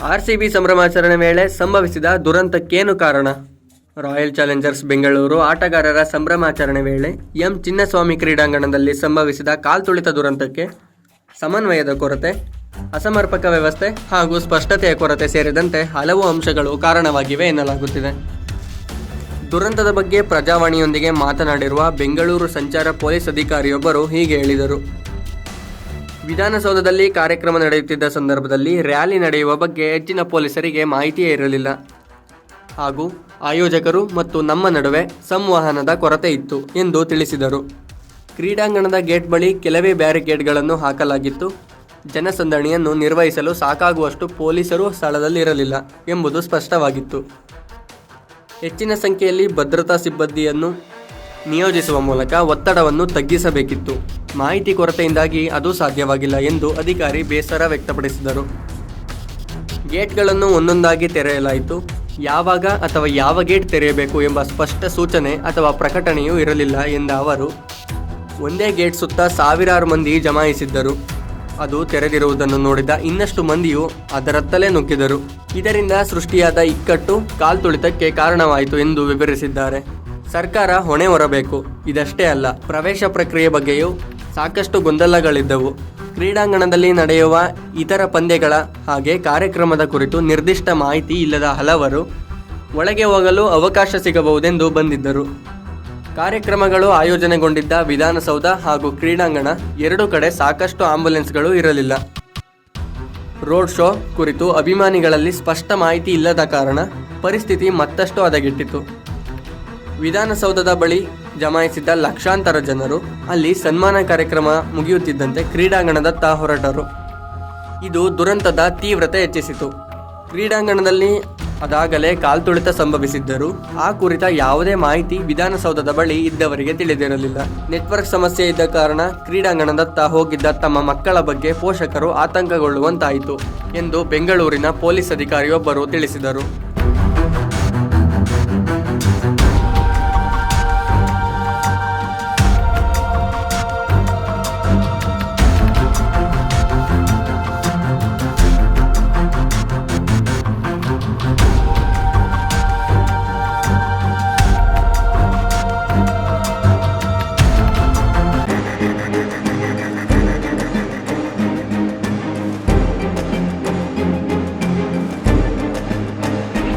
RCB ಸಂಭ್ರಮಾಚರಣೆ ವೇಳೆ ಸಂಭವಿಸಿದ ದುರಂತಕ್ಕೇನು ಕಾರಣ? ರಾಯಲ್ ಚಾಲೆಂಜರ್ಸ್ ಬೆಂಗಳೂರು ಆಟಗಾರರ ಸಂಭ್ರಮಾಚರಣೆ ವೇಳೆ ಎಂ ಚಿನ್ನಸ್ವಾಮಿ ಕ್ರೀಡಾಂಗಣದಲ್ಲಿ ಸಂಭವಿಸಿದ ಕಾಲ್ತುಳಿತ ದುರಂತಕ್ಕೆ ಸಮನ್ವಯದ ಕೊರತೆ, ಅಸಮರ್ಪಕ ವ್ಯವಸ್ಥೆ ಹಾಗೂ ಸ್ಪಷ್ಟತೆಯ ಕೊರತೆ ಸೇರಿದಂತೆ ಹಲವು ಅಂಶಗಳು ಕಾರಣವಾಗಿವೆ ಎನ್ನಲಾಗುತ್ತಿದೆ. ದುರಂತದ ಬಗ್ಗೆ ಪ್ರಜಾವಾಣಿಯೊಂದಿಗೆ ಮಾತನಾಡಿರುವ ಬೆಂಗಳೂರು ಸಂಚಾರ ಪೊಲೀಸ್ ಅಧಿಕಾರಿಯೊಬ್ಬರು ಹೀಗೆ ಹೇಳಿದರು. ವಿಧಾನಸೌಧದಲ್ಲಿ ಕಾರ್ಯಕ್ರಮ ನಡೆಯುತ್ತಿದ್ದ ಸಂದರ್ಭದಲ್ಲಿ ರ್ಯಾಲಿ ನಡೆಯುವ ಬಗ್ಗೆ ಹೆಚ್ಚಿನ ಪೊಲೀಸರಿಗೆ ಮಾಹಿತಿಯೇ ಇರಲಿಲ್ಲ. ಹಾಗೂ ಆಯೋಜಕರು ಮತ್ತು ನಮ್ಮ ನಡುವೆ ಸಂವಹನದ ಕೊರತೆ ಇತ್ತು ಎಂದು ತಿಳಿಸಿದರು. ಕ್ರೀಡಾಂಗಣದ ಗೇಟ್ ಬಳಿ ಕೆಲವೇ ಬ್ಯಾರಿಕೇಡ್ಗಳನ್ನು ಹಾಕಲಾಗಿತ್ತು. ಜನಸಂದಣಿಯನ್ನು ನಿರ್ವಹಿಸಲು ಸಾಕಾಗುವಷ್ಟು ಪೊಲೀಸರು ಸ್ಥಳದಲ್ಲಿರಲಿಲ್ಲ ಎಂಬುದು ಸ್ಪಷ್ಟವಾಗಿತ್ತು. ಹೆಚ್ಚಿನ ಸಂಖ್ಯೆಯಲ್ಲಿ ಭದ್ರತಾ ಸಿಬ್ಬಂದಿಯನ್ನು ನಿಯೋಜಿಸುವ ಮೂಲಕ ಒತ್ತಡವನ್ನು ತಗ್ಗಿಸಬೇಕಿತ್ತು. ಮಾಹಿತಿ ಕೊರತೆಯಿಂದಾಗಿ ಅದು ಸಾಧ್ಯವಾಗಿಲ್ಲ ಎಂದು ಅಧಿಕಾರಿ ಬೇಸರ ವ್ಯಕ್ತಪಡಿಸಿದರು. ಗೇಟ್ಗಳನ್ನು ಒಂದೊಂದಾಗಿ ತೆರೆಯಲಾಯಿತು. ಯಾವಾಗ ಅಥವಾ ಯಾವ ಗೇಟ್ ತೆರೆಯಬೇಕು ಎಂಬ ಸ್ಪಷ್ಟ ಸೂಚನೆ ಅಥವಾ ಪ್ರಕಟಣೆಯೂ ಇರಲಿಲ್ಲ ಎಂದ ಅವರು, ಒಂದೇ ಗೇಟ್ ಸುತ್ತ ಸಾವಿರಾರು ಮಂದಿ ಜಮಾಯಿಸಿದ್ದರು. ಅದು ತೆರೆದಿರುವುದನ್ನು ನೋಡಿದ ಇನ್ನಷ್ಟು ಮಂದಿಯು ಅದರತ್ತಲೇ ನುಗ್ಗಿದರು. ಇದರಿಂದ ಸೃಷ್ಟಿಯಾದ ಇಕ್ಕಟ್ಟು ಕಾಲ್ತುಳಿತಕ್ಕೆ ಕಾರಣವಾಯಿತು ಎಂದು ವಿವರಿಸಿದ್ದಾರೆ. ಸರ್ಕಾರ ಹೊಣೆ ಹೊರಬೇಕು. ಇದಷ್ಟೇ ಅಲ್ಲ, ಪ್ರವೇಶ ಪ್ರಕ್ರಿಯೆ ಬಗ್ಗೆಯೂ ಸಾಕಷ್ಟು ಗೊಂದಲಗಳಿದ್ದವು. ಕ್ರೀಡಾಂಗಣದಲ್ಲಿ ನಡೆಯುವ ಇತರ ಪಂದ್ಯಗಳ ಹಾಗೆ ಕಾರ್ಯಕ್ರಮದ ಕುರಿತು ನಿರ್ದಿಷ್ಟ ಮಾಹಿತಿ ಇಲ್ಲದ ಹಲವರು ಒಳಗೆ ಹೋಗಲು ಅವಕಾಶ ಸಿಗಬಹುದೆಂದು ಬಂದಿದ್ದರು. ಕಾರ್ಯಕ್ರಮಗಳು ಆಯೋಜನೆಗೊಂಡಿದ್ದ ವಿಧಾನಸೌಧ ಹಾಗೂ ಕ್ರೀಡಾಂಗಣ ಎರಡು ಕಡೆ ಸಾಕಷ್ಟು ಆಂಬ್ಯುಲೆನ್ಸ್ಗಳು ಇರಲಿಲ್ಲ. ರೋಡ್ ಶೋ ಕುರಿತು ಅಭಿಮಾನಿಗಳಲ್ಲಿ ಸ್ಪಷ್ಟ ಮಾಹಿತಿ ಇಲ್ಲದ ಕಾರಣ ಪರಿಸ್ಥಿತಿ ಮತ್ತಷ್ಟು ಹದಗೆಟ್ಟಿತು. ವಿಧಾನಸೌಧದ ಬಳಿ ಜಮಾಯಿಸಿದ್ದ ಲಕ್ಷಾಂತರ ಜನರು ಅಲ್ಲಿ ಸನ್ಮಾನ ಕಾರ್ಯಕ್ರಮ ಮುಗಿಯುತ್ತಿದ್ದಂತೆ ಕ್ರೀಡಾಂಗಣದತ್ತ ಹೊರಟರು. ಇದು ದುರಂತದ ತೀವ್ರತೆ ಹೆಚ್ಚಿಸಿತು. ಕ್ರೀಡಾಂಗಣದಲ್ಲಿ ಅದಾಗಲೇ ಕಾಲ್ತುಳಿತ ಸಂಭವಿಸಿದ್ದರೂ. ಆ ಕುರಿತ ಯಾವುದೇ ಮಾಹಿತಿ ವಿಧಾನಸೌಧದ ಬಳಿ ಇದ್ದವರಿಗೆ ತಿಳಿದಿರಲಿಲ್ಲ. ನೆಟ್ವರ್ಕ್ ಸಮಸ್ಯೆ ಇದ್ದ ಕಾರಣ ಕ್ರೀಡಾಂಗಣದತ್ತ ಹೋಗಿದ್ದ ತಮ್ಮ ಮಕ್ಕಳ ಬಗ್ಗೆ ಪೋಷಕರು ಆತಂಕಗೊಳ್ಳುವಂತಾಯಿತು ಎಂದು ಬೆಂಗಳೂರಿನ ಪೊಲೀಸ್ ಅಧಿಕಾರಿಯೊಬ್ಬರು ತಿಳಿಸಿದರು.